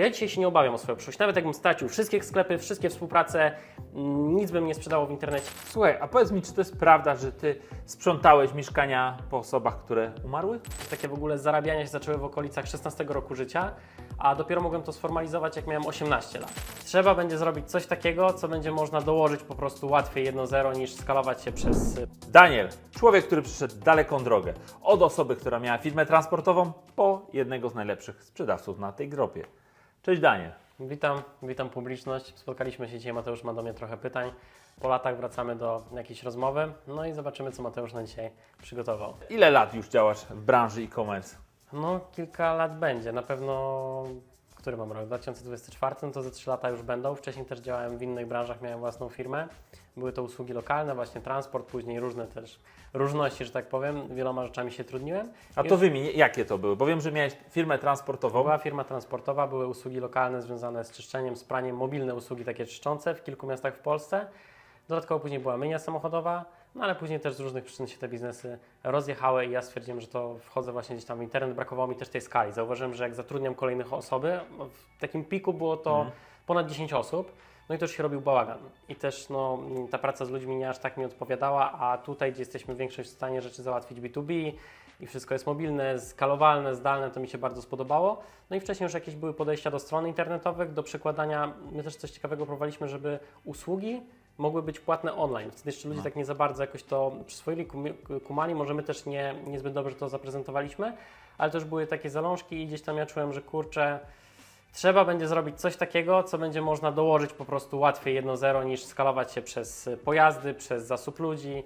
to ja dzisiaj się nie obawiam o swoją przyszłość. Nawet jakbym stracił wszystkie sklepy, wszystkie współprace, mm, nic bym nie sprzedało w internecie. Słuchaj, a powiedz mi, czy to jest prawda, że ty sprzątałeś mieszkania po osobach, które umarły? Takie w ogóle zarabiania się zaczęły w okolicach 16 roku życia, a dopiero mogłem to sformalizować, jak miałem 18 lat. Trzeba będzie zrobić coś takiego, co będzie można dołożyć po prostu łatwiej 1-0 niż skalować się przez y, Daniel, człowiek, który przyszedł daleką drogę. Od osoby, która miała firmę transportową, po jednego z najlepszych sprzedawców na tej grupie. Cześć Daniel. Witam, witam publiczność. Spotkaliśmy się dzisiaj, Mateusz ma do mnie trochę pytań. Po latach wracamy do jakiejś rozmowy, no i zobaczymy, co Mateusz na dzisiaj przygotował. Ile lat już działasz w branży e-commerce? No, kilka lat będzie. Na pewno, który mam rok? 2024, no to ze 3 lata już będą. Wcześniej też działałem w innych branżach, miałem własną firmę. Były to usługi lokalne, właśnie transport, później różne też różności, że tak powiem. Wieloma rzeczami się trudniłem. A to wymień, jakie to były? Bo wiem, że miałeś firmę transportową. Była firma transportowa, były usługi lokalne związane z czyszczeniem, z praniem, mobilne usługi takie czyszczące w kilku miastach w Polsce. Dodatkowo później była mynia samochodowa, no ale później też z różnych przyczyn się te biznesy rozjechały i ja stwierdziłem, że to wchodzę właśnie gdzieś tam w internet, brakowało mi też tej skali. Zauważyłem, że jak zatrudniam kolejnych osoby, w takim piku było to ponad 10 osób, no i też się robił bałagan. I też no, ta praca z ludźmi nie aż tak mi odpowiadała, a tutaj, gdzie jesteśmy większość w stanie rzeczy załatwić B2B i wszystko jest mobilne, skalowalne, zdalne, to mi się bardzo spodobało. No i wcześniej już jakieś były podejścia do stron internetowych, do przekładania. My też coś ciekawego próbowaliśmy, żeby usługi mogły być płatne online. Wtedy jeszcze ludzie tak nie za bardzo jakoś to przyswoili, kum- kumali, może my też nie, niezbyt dobrze to zaprezentowaliśmy, ale też były takie zalążki i gdzieś tam ja czułem, że kurczę, trzeba będzie zrobić coś takiego, co będzie można dołożyć po prostu łatwiej 1-0 niż skalować się przez pojazdy, przez zasób ludzi.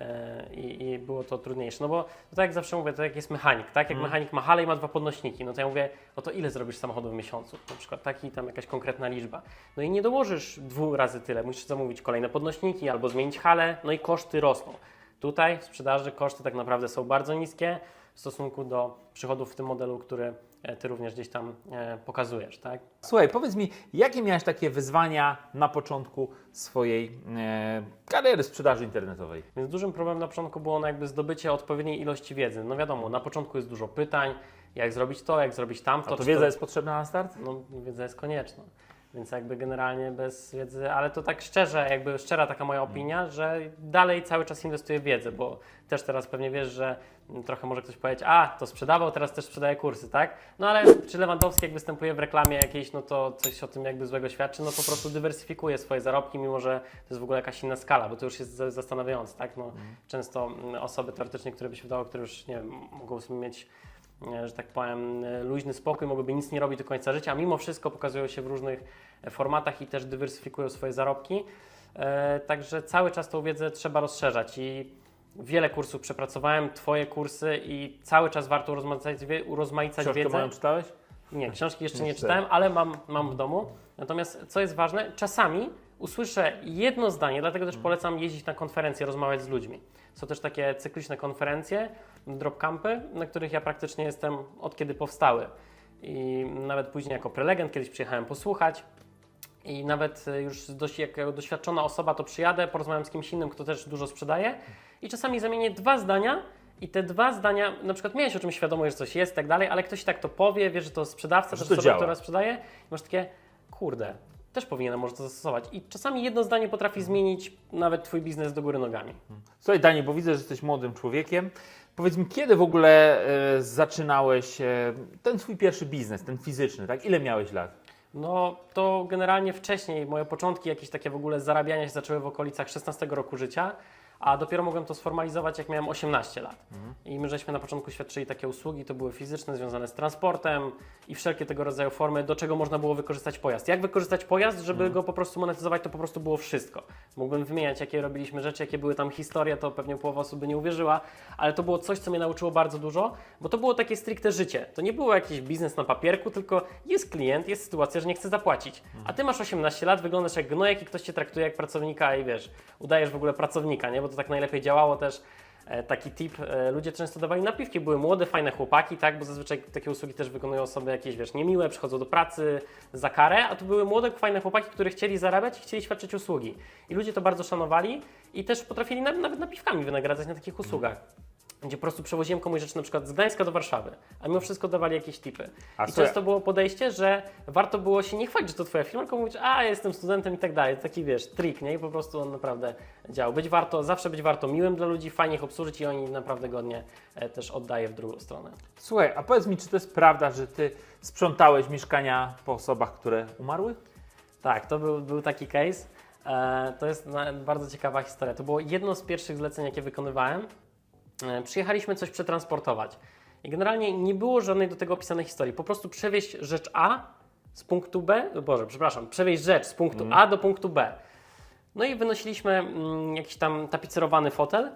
e, I, I było to trudniejsze. No bo to tak jak zawsze mówię, to jak jest mechanik, tak? Jak mechanik ma halę i ma dwa podnośniki, no to ja mówię, no to ile zrobisz samochodu w miesiącu? Na przykład taki tam jakaś konkretna liczba. No i nie dołożysz dwóch razy tyle, musisz zamówić kolejne podnośniki albo zmienić halę, no i koszty rosną. Tutaj w sprzedaży koszty tak naprawdę są bardzo niskie w stosunku do przychodów w tym modelu, który Ty również gdzieś tam e, pokazujesz, tak? Słuchaj, powiedz mi, jakie miałeś takie wyzwania na początku swojej e, kariery sprzedaży internetowej? Więc dużym problemem na początku było no jakby zdobycie odpowiedniej ilości wiedzy. No wiadomo, na początku jest dużo pytań, jak zrobić to, jak zrobić tamto. A to wiedza jest potrzebna na start? No wiedza jest konieczna. Więc jakby generalnie bez wiedzy, ale to tak szczerze, jakby szczera taka moja opinia, że dalej cały czas inwestuję w wiedzę, bo też teraz pewnie wiesz, że trochę może ktoś powiedzieć, a to sprzedawał, teraz też sprzedaje kursy, tak? No ale czy Lewandowski jak występuje w reklamie jakiejś, no to coś o tym jakby złego świadczy, no po prostu dywersyfikuje swoje zarobki, mimo że to jest w ogóle jakaś inna skala, bo to już jest za- zastanawiające, tak? No, Często mm, osoby teoretycznie, które by się wydało, które już, nie wiem, mogą sobie mieć e, że tak powiem, e, luźny spokój, mogłyby nic nie robić do końca życia, a mimo wszystko pokazują się w różnych e, formatach i też dywersyfikują swoje zarobki. Także cały czas tą wiedzę trzeba rozszerzać i wiele kursów przepracowałem, Twoje kursy i cały czas warto urozmaicać, urozmaicać Książkę wiedzę. moją czytałeś? Nie, książki jeszcze Nie czytałem. ale mam, mam w domu. Natomiast co jest ważne, czasami usłyszę jedno zdanie, dlatego też polecam jeździć na konferencje, rozmawiać z ludźmi. Są też takie cykliczne konferencje, dropcampy, na których ja praktycznie jestem od kiedy powstały. I nawet później jako prelegent kiedyś przyjechałem posłuchać. I nawet e, już dość, jako doświadczona osoba to przyjadę, porozmawiam z kimś innym, kto też dużo sprzedaje i czasami zamienię dwa zdania i te dwa zdania, na przykład miałeś o czymś świadomość, że coś jest i tak dalej, ale ktoś tak to powie, wiesz, że to sprzedawca, Że to osoba, działa. która sprzedaje i masz takie, kurde, też powinienem może to zastosować. I czasami jedno zdanie potrafi zmienić nawet twój biznes do góry nogami. Słuchaj Dani, bo widzę, że jesteś młodym człowiekiem. Powiedz mi, kiedy w ogóle e, zaczynałeś e, ten swój pierwszy biznes, ten fizyczny, tak? Ile miałeś lat? No to generalnie wcześniej moje początki jakieś takie w ogóle zarabiania się zaczęły w okolicach 16 roku życia, a dopiero mogłem to sformalizować jak miałem 18 lat. I my żeśmy na początku świadczyli takie usługi, to były fizyczne, związane z transportem i wszelkie tego rodzaju formy, do czego można było wykorzystać pojazd. Jak wykorzystać pojazd, żeby go po prostu monetyzować, to po prostu było wszystko. Mógłbym wymieniać, jakie robiliśmy rzeczy, jakie były tam historie, to pewnie połowa osób by nie uwierzyła, ale to było coś, co mnie nauczyło bardzo dużo, bo to było takie stricte życie. To nie było jakiś biznes na papierku, tylko jest klient, jest sytuacja, że nie chce zapłacić. A ty masz 18 lat, wyglądasz jak gnojek i ktoś cię traktuje jak pracownika i wiesz, udajesz w ogóle pracownika, nie? Bo to tak najlepiej działało też. E, Taki tip, e, ludzie często dawali napiwki, były młode, fajne chłopaki, tak, bo zazwyczaj takie usługi też wykonują osoby jakieś, wiesz, niemiłe, przychodzą do pracy za karę, a tu były młode, fajne chłopaki, które chcieli zarabiać i chcieli świadczyć usługi. I ludzie to bardzo szanowali i też potrafili na- nawet napiwkami wynagradzać na takich usługach. Gdzie po prostu przewoziłem komuś rzeczy na przykład z Gdańska do Warszawy, a mimo wszystko dawali jakieś tipy. A I słuchaj- często było podejście, że warto było się nie chwalić, że to twoja firma, tylko mówić, a ja jestem studentem i tak dalej. Taki wiesz, trik, nie? I po prostu on naprawdę działał. Być warto, zawsze być warto miłym dla ludzi, fajnie ich obsłużyć i oni naprawdę godnie e, też oddaje w drugą stronę. Słuchaj, a powiedz mi, czy to jest prawda, że ty sprzątałeś mieszkania po osobach, które umarły? Tak, to był, był taki case. E, to jest na, bardzo ciekawa historia. To było jedno z pierwszych zleceń, jakie wykonywałem. E, przyjechaliśmy coś przetransportować. I generalnie nie było żadnej do tego opisanej historii. Po prostu przewieźć rzecz A z punktu B, Boże, przepraszam, przewieźć rzecz z punktu A do punktu B. No i wynosiliśmy mm, jakiś tam tapicerowany fotel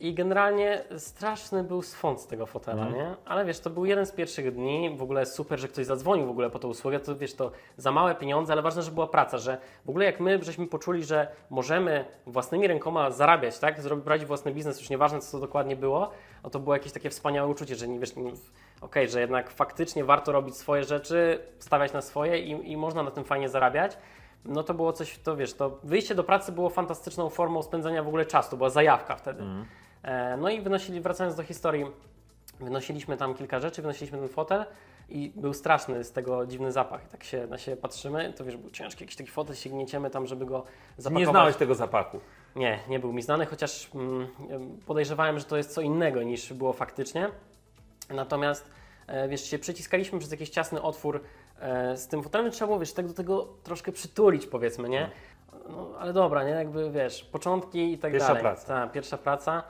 i generalnie straszny był swąd z tego fotela, nie? Ale wiesz, to był jeden z pierwszych dni, w ogóle super, że ktoś zadzwonił w ogóle po tą usługę, to wiesz, to za małe pieniądze, ale ważne, że była praca, że w ogóle jak my żeśmy poczuli, że możemy własnymi rękoma zarabiać, tak? Zrobić, prowadzić własny biznes, już nieważne co to dokładnie było, no to było jakieś takie wspaniałe uczucie, że nie wiesz, okej, że jednak faktycznie warto robić swoje rzeczy, stawiać na swoje i, i można na tym fajnie zarabiać no to było coś, to wiesz, to wyjście do pracy było fantastyczną formą spędzania w ogóle czasu, to była zajawka wtedy. E, no i wynosili, wracając do historii, wynosiliśmy tam kilka rzeczy, wynosiliśmy ten fotel i był straszny z tego dziwny zapach. I tak się na siebie patrzymy, to wiesz, był ciężki jakiś taki fotel, się gnieciemy tam, żeby go zapakować. Nie znałeś tego zapachu. Nie, nie był mi znany, chociaż mm, podejrzewałem, że to jest co innego niż było faktycznie. Natomiast e, wiesz, się przyciskaliśmy przez jakiś ciasny otwór e, z tym fotelem, trzeba było wiesz, tak do tego troszkę przytulić, powiedzmy, nie? No, ale dobra, nie? Jakby wiesz, początki i tak Pierwsza dalej. praca. Tak, pierwsza praca.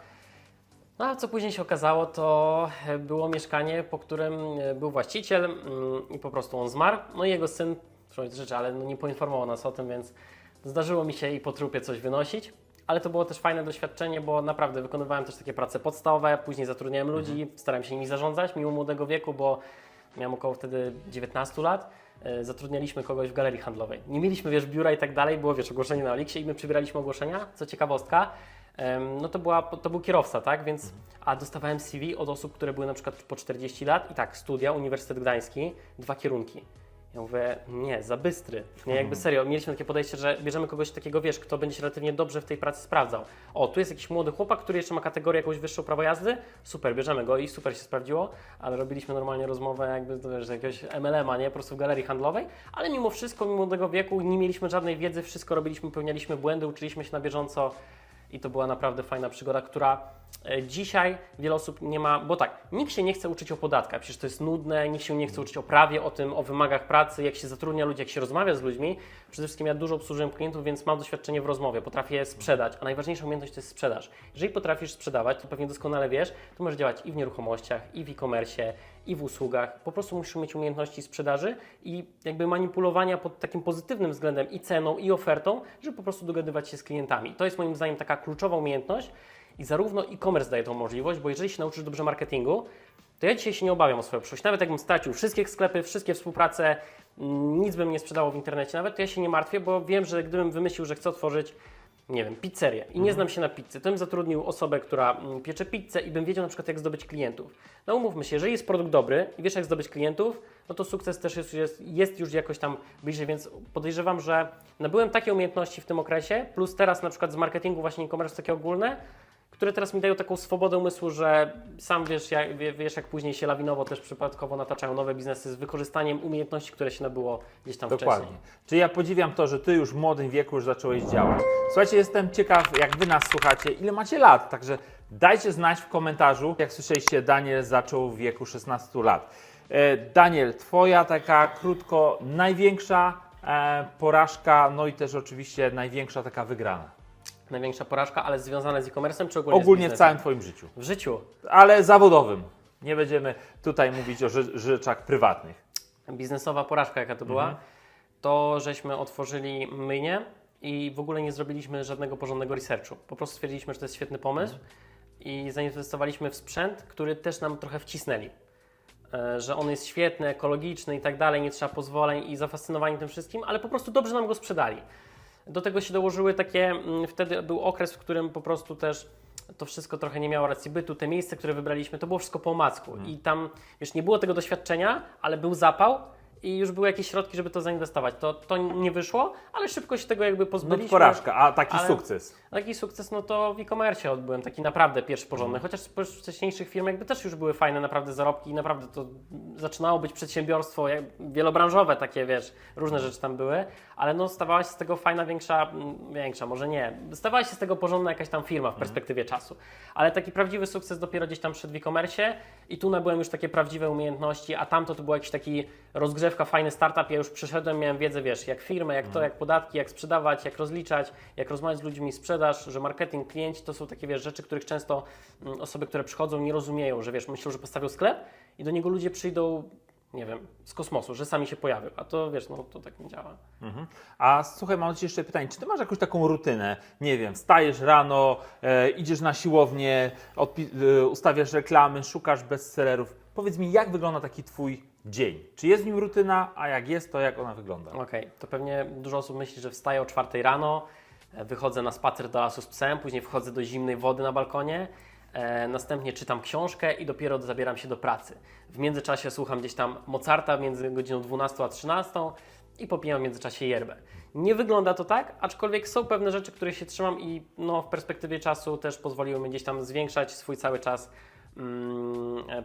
No a co później się okazało, to e, było mieszkanie, po którym e, był właściciel mm, i po prostu on zmarł. No i jego syn, przepraszam rzeczy, ale no nie poinformował nas o tym, więc zdarzyło mi się i po trupie coś wynosić. Ale to było też fajne doświadczenie, bo naprawdę wykonywałem też takie prace podstawowe, później zatrudniałem ludzi, starałem się nimi zarządzać mimo młodego wieku, bo miałem około wtedy 19 lat. E, Zatrudnialiśmy kogoś w galerii handlowej. Nie mieliśmy, wiesz, biura i tak dalej, było, wiesz, ogłoszenie na Oliksie i my przybieraliśmy ogłoszenia. Co ciekawostka, no to, była, to był kierowca, tak? Więc, a dostawałem CV od osób, które były na przykład po 40 lat i tak, studia, Uniwersytet Gdański, dwa kierunki. Ja mówię, nie, za bystry. Nie, jakby serio, mieliśmy takie podejście, że bierzemy kogoś takiego, wiesz, kto będzie się relatywnie dobrze w tej pracy sprawdzał. O, tu jest jakiś młody chłopak, który jeszcze ma kategorię jakąś wyższą prawo jazdy, super, bierzemy go i super się sprawdziło, ale robiliśmy normalnie rozmowę jakby, wiesz, z jakiegoś MLM-a, nie, po prostu w galerii handlowej, ale mimo wszystko, mimo młodego wieku, nie mieliśmy żadnej wiedzy, wszystko robiliśmy, popełnialiśmy błędy, uczyliśmy się na bieżąco i to była naprawdę fajna przygoda, która dzisiaj wiele osób nie ma, bo tak, nikt się nie chce uczyć o podatkach, przecież to jest nudne, nikt się nie chce uczyć o prawie, o tym, o wymagach pracy, jak się zatrudnia ludzi, jak się rozmawia z ludźmi. Przede wszystkim ja dużo obsłużyłem klientów, więc mam doświadczenie w rozmowie, potrafię sprzedać, a najważniejsza umiejętność to jest sprzedaż. Jeżeli potrafisz sprzedawać, to pewnie doskonale wiesz, to możesz działać i w nieruchomościach, i w e-commerce, i w usługach. Po prostu musisz mieć umiejętności sprzedaży i jakby manipulowania pod takim pozytywnym względem i ceną, i ofertą, żeby po prostu dogadywać się z klientami. To jest moim zdaniem taka kluczowa umiejętność i zarówno e-commerce daje tą możliwość, bo jeżeli się nauczysz dobrze marketingu, to ja dzisiaj się nie obawiam o swoją przyszłość. Nawet jakbym stracił wszystkie sklepy, wszystkie współprace, mm, nic bym nie sprzedało w internecie nawet, to ja się nie martwię, bo wiem, że gdybym wymyślił, że chcę otworzyć nie wiem, pizzerię i nie znam się na pizzy, to bym zatrudnił osobę, która mm, piecze pizzę i bym wiedział na przykład jak zdobyć klientów. No umówmy się, jeżeli jest produkt dobry i wiesz jak zdobyć klientów, no to sukces też jest, jest, jest już jakoś tam bliżej, więc podejrzewam, że nabyłem takie umiejętności w tym okresie, plus teraz na przykład z marketingu właśnie e-commerce takie ogólne, które teraz mi dają taką swobodę umysłu, że sam wiesz jak, wie- wiesz, jak później się lawinowo też przypadkowo nataczają nowe biznesy z wykorzystaniem umiejętności, które się nabyło gdzieś tam Dokładnie. wcześniej. Czyli ja podziwiam to, że ty już w młodym wieku już zacząłeś działać. Słuchajcie, jestem ciekaw, jak wy nas słuchacie, ile macie lat, także dajcie znać w komentarzu. Jak słyszeliście, Daniel zaczął w wieku 16 lat. E, Daniel, twoja taka krótko największa e, porażka, no i też oczywiście największa taka wygrana. Największa porażka, ale związane z e-commerce'em czy ogólnie, Ogólnie w całym twoim życiu, W życiu. ale zawodowym. Nie będziemy tutaj mówić o rze- rzeczach prywatnych. biznesowa porażka, jaka to była, to żeśmy otworzyli myjnię i w ogóle nie zrobiliśmy żadnego porządnego researchu. Po prostu stwierdziliśmy, że to jest świetny pomysł i zainwestowaliśmy w sprzęt, który też nam trochę wcisnęli. E, Że on jest świetny, ekologiczny i tak dalej, nie trzeba pozwoleń i zafascynowani tym wszystkim, ale po prostu dobrze nam go sprzedali. Do tego się dołożyły takie, mm, wtedy był okres, w którym po prostu też to wszystko trochę nie miało racji bytu. Te miejsce, które wybraliśmy, to było wszystko po omacku. I tam, wiesz, nie było tego doświadczenia, ale był zapał i już były jakieś środki, żeby to zainwestować. To, to nie wyszło, ale szybko się tego jakby No pozbyliśmy. to porażka, a taki ale- sukces. Taki sukces, no to w e-commerce odbyłem, taki naprawdę pierwszy porządny. Chociaż z wcześniejszych firm jakby też już były fajne naprawdę zarobki i naprawdę to zaczynało być przedsiębiorstwo wielobranżowe takie, wiesz, różne rzeczy tam były, ale no stawała się z tego fajna, większa, mm, większa, może nie, stawała się z tego porządna jakaś tam firma w perspektywie czasu. Ale taki prawdziwy sukces dopiero gdzieś tam przed w e-commerce i tu nabyłem już takie prawdziwe umiejętności, a tamto to był jakiś taki rozgrzewka, fajny startup, ja już przyszedłem, miałem wiedzę, wiesz, jak firmę, jak to, jak podatki, jak sprzedawać, jak rozliczać, jak rozmawiać z ludźmi, sprzedaż, że marketing, klienci to są takie, wiesz, rzeczy, których często mm, osoby, które przychodzą nie rozumieją, że wiesz, myślą, że postawią sklep i do niego ludzie przyjdą, nie wiem, z kosmosu, że sami się pojawią, a to wiesz, no to tak nie działa. Mhm. A słuchaj, mam jeszcze pytanie, czy Ty masz jakąś taką rutynę? Nie wiem, wstajesz rano, e, idziesz na siłownię, e, ustawiasz reklamy, szukasz bestsellerów. Powiedz mi, jak wygląda taki Twój dzień? Czy jest w nim rutyna, a jak jest, to jak ona wygląda? Okej, to pewnie dużo osób myśli, że wstaję o czwartej rano, e, wychodzę na spacer do lasu z psem, później wchodzę do zimnej wody na balkonie, e, następnie czytam książkę i dopiero zabieram się do pracy. W międzyczasie słucham gdzieś tam Mozarta między godziną 12 a 13 i popijam w międzyczasie yerbę. Nie wygląda to tak, aczkolwiek są pewne rzeczy, których się trzymam i no, w perspektywie czasu też pozwoliły mi gdzieś tam zwiększać swój cały czas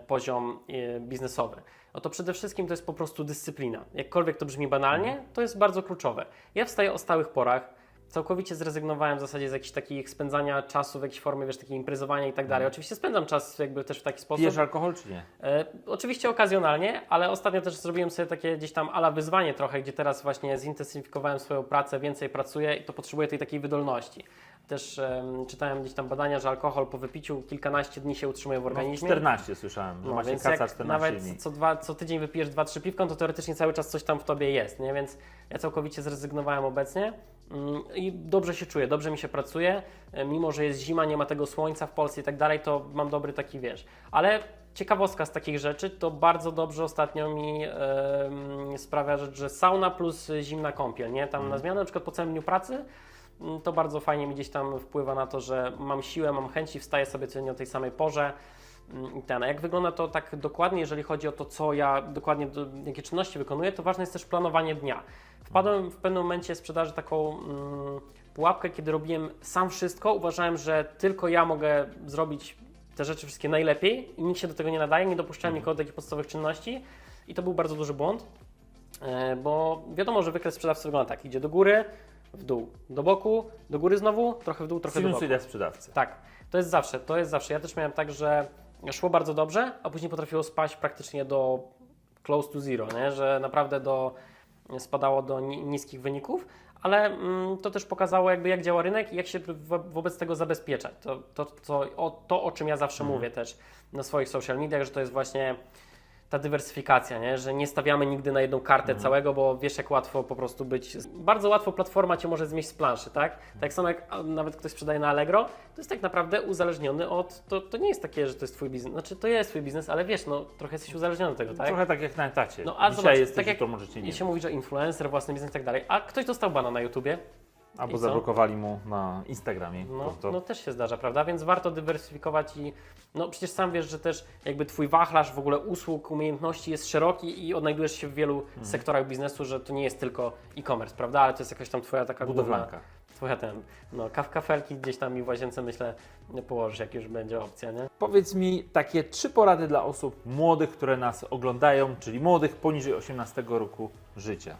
poziom e, biznesowy. No to przede wszystkim to jest po prostu dyscyplina. Jakkolwiek to brzmi banalnie, to jest bardzo kluczowe. Ja wstaję o stałych porach, całkowicie zrezygnowałem w zasadzie z jakichś takich spędzania czasu w jakiejś formie, wiesz, takiego imprezowania i tak dalej. Oczywiście spędzam czas jakby też w taki sposób. Pijesz alkohol, czy nie? E, oczywiście okazjonalnie, ale ostatnio też zrobiłem sobie takie gdzieś tam ala wyzwanie trochę, gdzie teraz właśnie zintensyfikowałem swoją pracę, więcej pracuję i to potrzebuję tej takiej wydolności. Też em, czytałem gdzieś tam badania, że alkohol po wypiciu kilkanaście dni się utrzymuje w No, organizmie. 14 słyszałem, No, właśnie więc kaca jak 14 nawet dni. co, dwa, co tydzień wypijesz 2-3 piwką, to teoretycznie cały czas coś tam w tobie jest, nie? Więc ja całkowicie zrezygnowałem obecnie mm, i dobrze się czuję, dobrze mi się pracuje, e, mimo że jest zima, nie ma tego słońca w Polsce i tak dalej, to mam dobry taki, wiesz. Ale ciekawostka z takich rzeczy, to bardzo dobrze ostatnio mi em, sprawia rzecz, że sauna plus zimna kąpiel, nie? Tam na zmianę, na przykład po całym dniu pracy, mm, to bardzo fajnie mi gdzieś tam wpływa na to, że mam siłę, mam chęci, wstaję sobie codziennie o tej samej porze. Mm, Ten. A jak wygląda to tak dokładnie, jeżeli chodzi o to, co ja dokładnie, do, jakie czynności wykonuję, to ważne jest też planowanie dnia. Wpadłem w pewnym momencie sprzedaży taką mm, pułapkę, kiedy robiłem sam wszystko. Uważałem, że tylko ja mogę zrobić te rzeczy wszystkie najlepiej i nikt się do tego nie nadaje, nie dopuszczałem nikogo do takich podstawowych czynności i to był bardzo duży błąd, e, bo wiadomo, że wykres sprzedawcy wygląda tak, idzie do góry, w dół, do boku, do góry znowu, trochę w dół, trochę do boku. Sinusoida sprzedawcy. Tak, to jest zawsze, to jest zawsze. Ja też miałem tak, że szło bardzo dobrze, a później potrafiło spaść praktycznie do close to zero, nie? że naprawdę do, spadało do ni- niskich wyników, ale mm, to też pokazało jakby jak działa rynek i jak się wo- wobec tego zabezpieczać. To, to, to, o, to o czym ja zawsze mówię też na swoich social mediach, że to jest właśnie ta dywersyfikacja, nie? że nie stawiamy nigdy na jedną kartę całego, bo wiesz jak łatwo po prostu być, bardzo łatwo platforma Cię może zmieść z planszy, tak? Tak samo jak nawet ktoś sprzedaje na Allegro, to jest tak naprawdę uzależniony od, to, to nie jest takie, że to jest Twój biznes, znaczy to jest Twój biznes, ale wiesz, no trochę jesteś uzależniony od tego, tak? Trochę tak jak na etacie. No a Dzisiaj zobacz, jesteś, tak jak to możecie nie. i się mówi, że influencer, własny biznes i tak dalej, a ktoś dostał bana na YouTubie, Albo i co? zablokowali mu na Instagramie. No, to, no też się zdarza, prawda? Więc warto dywersyfikować i no przecież sam wiesz, że też jakby twój wachlarz w ogóle usług, umiejętności jest szeroki i odnajdujesz się w wielu Mhm. sektorach biznesu, że to nie jest tylko e-commerce, prawda? Ale to jest jakaś tam twoja taka Budowlanka. główna, twoja ten, no kaw, kafelki gdzieś tam mi w łazience myślę położysz, jak już będzie opcja, nie? Powiedz mi takie trzy porady dla osób młodych, które nas oglądają, czyli młodych poniżej 18 roku życia.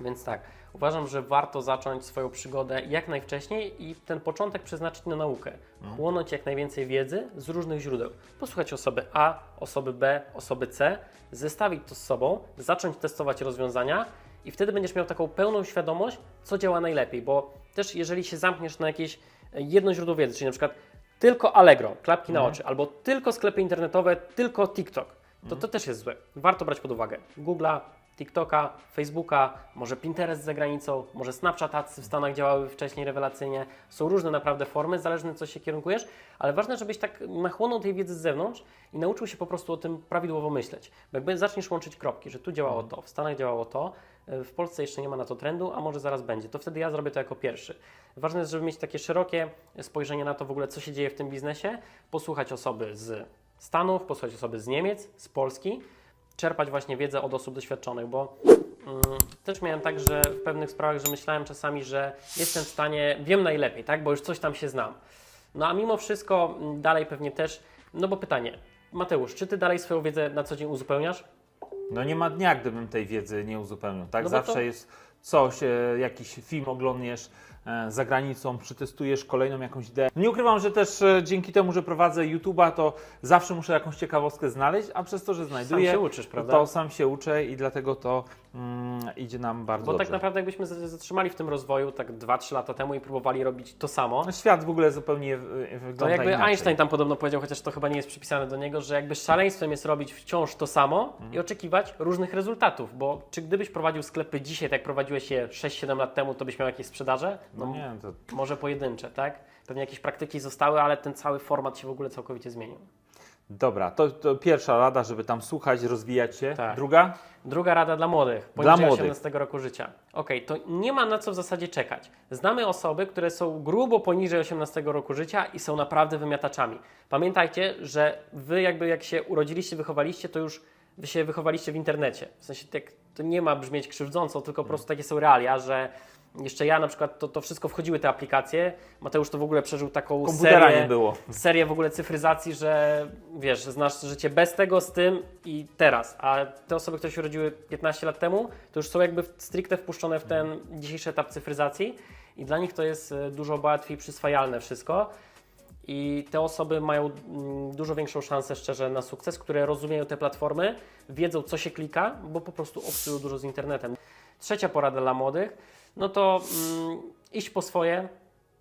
Więc tak, uważam, że warto zacząć swoją przygodę jak najwcześniej i ten początek przeznaczyć na naukę. Chłonąć jak najwięcej wiedzy z różnych źródeł. Posłuchać osoby A, osoby B, osoby C, zestawić to z sobą, zacząć testować rozwiązania i wtedy będziesz miał taką pełną świadomość, co działa najlepiej, bo też jeżeli się zamkniesz na jakieś e, jedno źródło wiedzy, czyli na przykład tylko Allegro, klapki na oczy, albo tylko sklepy internetowe, tylko TikTok, to to też jest złe. Warto brać pod uwagę Google'a, TikToka, Facebooka, może Pinterest za granicą, może Snapchat Ads w Stanach działały wcześniej rewelacyjnie. Są różne naprawdę formy, zależne co się kierunkujesz, ale ważne, żebyś tak nachłonął tej wiedzy z zewnątrz i nauczył się po prostu o tym prawidłowo myśleć. Bo jakby zaczniesz łączyć kropki, że tu działało to, w Stanach działało to, w Polsce jeszcze nie ma na to trendu, a może zaraz będzie, to wtedy ja zrobię to jako pierwszy. Ważne jest, żeby mieć takie szerokie spojrzenie na to w ogóle, co się dzieje w tym biznesie, posłuchać osoby z Stanów, posłuchać osoby z Niemiec, z Polski, czerpać właśnie wiedzę od osób doświadczonych, bo mm, też miałem tak, że w pewnych sprawach, że myślałem czasami, że jestem w stanie, wiem najlepiej, tak, bo już coś tam się znam. No a mimo wszystko mm, dalej pewnie też, no bo pytanie, Mateusz, czy ty dalej swoją wiedzę na co dzień uzupełniasz? No nie ma dnia, gdybym tej wiedzy nie uzupełnił. Tak, No zawsze to- jest coś, e, jakiś film oglądniesz za granicą, przetestujesz kolejną jakąś ideę. Nie ukrywam, że też e, dzięki temu, że prowadzę YouTube'a, to zawsze muszę jakąś ciekawostkę znaleźć, a przez to, że znajduję, Sam się uczysz, prawda? to sam się uczę i dlatego to mm, idzie nam bardzo Bo dobrze. tak naprawdę jakbyśmy zatrzymali w tym rozwoju tak 2-3 lata temu i próbowali robić to samo, No, świat w ogóle zupełnie e, wygląda to jakby inaczej. Einstein tam podobno powiedział, chociaż to chyba nie jest przypisane do niego, że jakby szaleństwem jest robić wciąż to samo i oczekiwać różnych rezultatów, bo czy gdybyś prowadził sklepy dzisiaj, tak jak prowadziłeś je 6-7 lat temu, to byś miał jakieś sprzedaże? No nie, to Może pojedyncze, tak? Pewnie jakieś praktyki zostały, ale ten cały format się w ogóle całkowicie zmienił. dobra, to, to pierwsza rada, żeby tam słuchać, rozwijać się. Tak. Druga? Druga rada dla młodych, Dla poniżej młodych. 18 roku życia. Okej, to nie ma na co w zasadzie czekać. Znamy osoby, które są grubo poniżej 18 roku życia i są naprawdę wymiataczami. Pamiętajcie, że wy jakby jak się urodziliście, wychowaliście, to już wy się wychowaliście w internecie. W sensie tak, to nie ma brzmieć krzywdząco, tylko po prostu takie są realia, że jeszcze ja na przykład, to, to wszystko wchodziły te aplikacje. Mateusz to w ogóle przeżył taką Komputera serię nie było. serię w ogóle cyfryzacji, że wiesz, znasz życie bez tego, z tym i teraz. A te osoby, które się urodziły 15 lat temu, to już są jakby stricte wpuszczone w ten dzisiejszy etap cyfryzacji i dla nich to jest e, dużo łatwiej przyswajalne wszystko. I te osoby mają mm, dużo większą szansę szczerze na sukces, które rozumieją te platformy, wiedzą co się klika, bo po prostu obcują dużo z internetem. Trzecia porada dla młodych, no to mm, iść po swoje,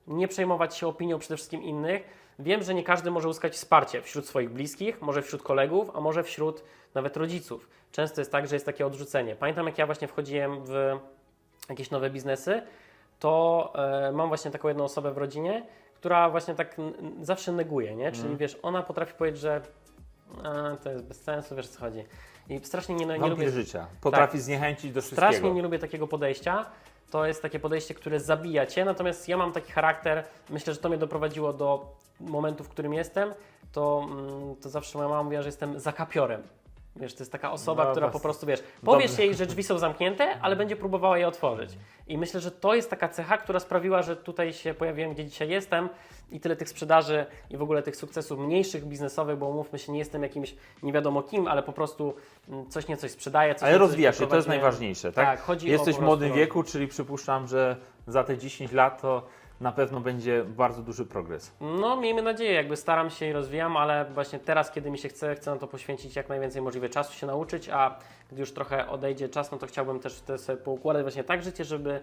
nie przejmować się opinią przede wszystkim innych. Wiem, że nie każdy może uzyskać wsparcie wśród swoich bliskich, może wśród kolegów, a może wśród nawet rodziców. Często jest tak, że jest takie odrzucenie. Pamiętam, jak ja właśnie wchodziłem w jakieś nowe biznesy, to e, mam właśnie taką jedną osobę w rodzinie, która właśnie tak zawsze neguje, nie? Czyli wiesz, ona potrafi powiedzieć, że a, to jest bez sensu, wiesz co chodzi. I strasznie nie, nie Wampir lubię życia. Potrafi zniechęcić do wszystkiego. Strasznie nie lubię takiego podejścia. To jest takie podejście, które zabija cię. Natomiast ja mam taki charakter, myślę, że to mnie doprowadziło do momentu, w którym jestem. To, mm, to zawsze moja mama mówiła, że jestem zakapiorem. Wiesz, to jest taka osoba, No, która po prostu, wiesz, powiesz jej, że drzwi są zamknięte, ale będzie próbowała je otworzyć. I myślę, że to jest taka cecha, która sprawiła, że tutaj się pojawiłem, gdzie dzisiaj jestem i tyle tych sprzedaży i w ogóle tych sukcesów mniejszych, biznesowych, bo umówmy się, nie jestem jakimś nie wiadomo kim, ale po prostu mm, coś nie coś sprzedaję, coś Ale rozwijasz się, to jest najważniejsze, tak? Tak, chodzi o Jesteś po w młodym wieku, czyli przypuszczam, że za te 10 lat to na pewno będzie bardzo duży progres. No, miejmy nadzieję, jakby staram się i rozwijam, ale właśnie teraz, kiedy mi się chce, chcę na to poświęcić jak najwięcej możliwe czasu się nauczyć, a gdy już trochę odejdzie czas, no to chciałbym też te sobie poukładać właśnie tak życie, żeby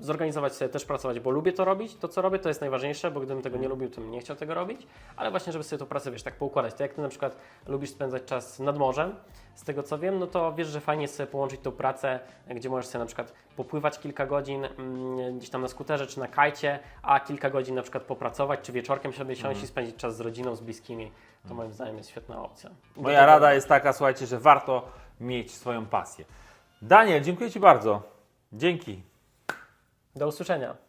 zorganizować sobie też pracować, bo lubię to robić, to co robię to jest najważniejsze, bo gdybym tego nie lubił, to bym nie chciał tego robić, ale właśnie, żeby sobie tą pracę, wiesz, tak poukładać. To jak Ty na przykład lubisz spędzać czas nad morzem, z tego co wiem, no to wiesz, że fajnie jest sobie połączyć tą pracę, gdzie możesz sobie na przykład popływać kilka godzin mm, gdzieś tam na skuterze czy na kajcie, a kilka godzin na przykład popracować, czy wieczorkiem sobie siąść i spędzić czas z rodziną, z bliskimi. To moim zdaniem jest świetna opcja. Do Moja tego- rada jest taka, słuchajcie, że warto mieć swoją pasję. Daniel, dziękuję Ci bardzo. Dzięki. Do usłyszenia.